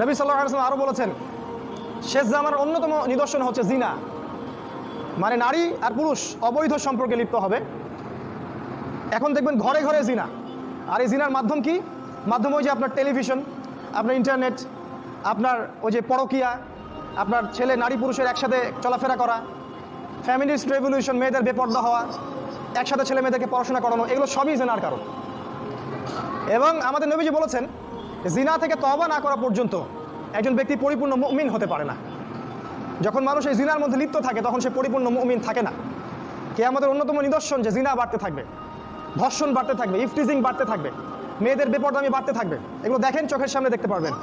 নবী সাল্লাহ আরও বলেছেন, শেষ জামার অন্যতম নিদর্শন হচ্ছে জিনা। মানে নারী আর পুরুষ অবৈধ সম্পর্কে লিপ্ত হবে। এখন দেখবেন ঘরে ঘরে জিনা। আর এই জিনার মাধ্যম কি? মাধ্যম ওই যে আপনার টেলিভিশন, আপনার ইন্টারনেট, আপনার ওই যে পরকিয়া, আপনার ছেলে নারী পুরুষের একসাথে চলাফেরা করা, ফ্যামিলিস্ট রেভলিউশন, মেয়েদের বেপর্দা হওয়া, একসাথে ছেলে মেয়েদেরকে পড়াশোনা করানো, এগুলো সবই জেনার কারণ। এবং আমাদের নবীজি বলেছেন জিনা থেকে তবা না করা পর্যন্ত একজন ব্যক্তি পরিপূর্ণ মুমিন হতে পারে না। যখন মানুষ এই জিনার মধ্যে লিপ্ত থাকে, তখন সে পরিপূর্ণ মুমিন থাকে না। কে আমাদের অন্যতম নিদর্শন যে জিনা বাড়তে থাকবে, ধর্ষণ বাড়তে থাকবে ইফটিজিং বাড়তে থাকবে, মেয়েদের বেপরদামি বাড়তে থাকবে। এগুলো দেখেন, চোখের সামনে দেখতে পারবেন।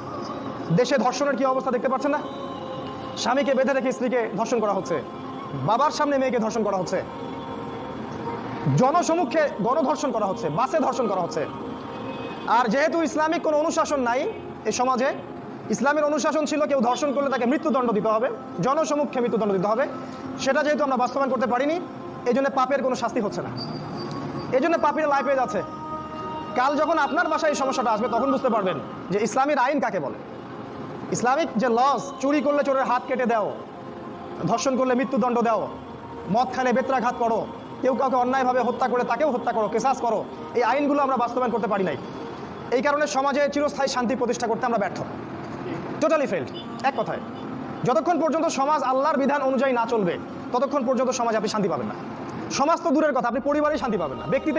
দেশে ধর্ষণের কি অবস্থা দেখতে পাচ্ছেন না? স্বামীকে বেঁধে রেখে স্ত্রীকে ধর্ষণ করা হচ্ছে। বাবার সামনে মেয়েকে ধর্ষণ করা হচ্ছে। জনসমুখে গণধর্ষণ করা হচ্ছে, বাসে ধর্ষণ করা হচ্ছে। আর যেহেতু ইসলামিক কোনো অনুশাসন নাই এই সমাজে, ইসলামের অনুশাসন ছিল কেউ ধর্ষণ করলে তাকে মৃত্যুদণ্ড দিতে হবে, জনসমুখে মৃত্যুদণ্ড দিতে হবে। সেটা যেহেতু আমরা বাস্তবায়ন করতে পারিনি এই জন্য পাপের কোনো শাস্তি হচ্ছে না। এই জন্য পাপের লাইফ পেয়ে যাচ্ছে। কাল যখন আপনার বাসায় এই সমস্যাটা আসবে, তখন বুঝতে পারবেন যে ইসলামের আইন কাকে বলে। ইসলামিক যে লস চুরি করলে চোরের হাত কেটে দাও, ধর্ষণ করলে মৃত্যুদণ্ড দাও, মদ খালে বেত্রাঘাত করো, কেউ কাউকে অন্যায়ভাবে হত্যা করে তাকেও হত্যা করো, কেসাস করো, এই আইনগুলো আমরা বাস্তবায়ন করতে পারি নাই। এই কারণে সমাজে চিরস্থায়ী শান্তি প্রতিষ্ঠা করতে আমরা ব্যর্থ। টোটালি ফেল্ড এক কথায়। যতক্ষণ পর্যন্ত সমাজ আল্লাহর বিধান অনুযায়ী না চলবে, ততক্ষণ পর্যন্ত সমাজ আপনি শান্তি পাবেন না। সমাজ তো দূরের কথা, আপনি পরিবারেই শান্তি পাবেন না, ব্যক্তিতেই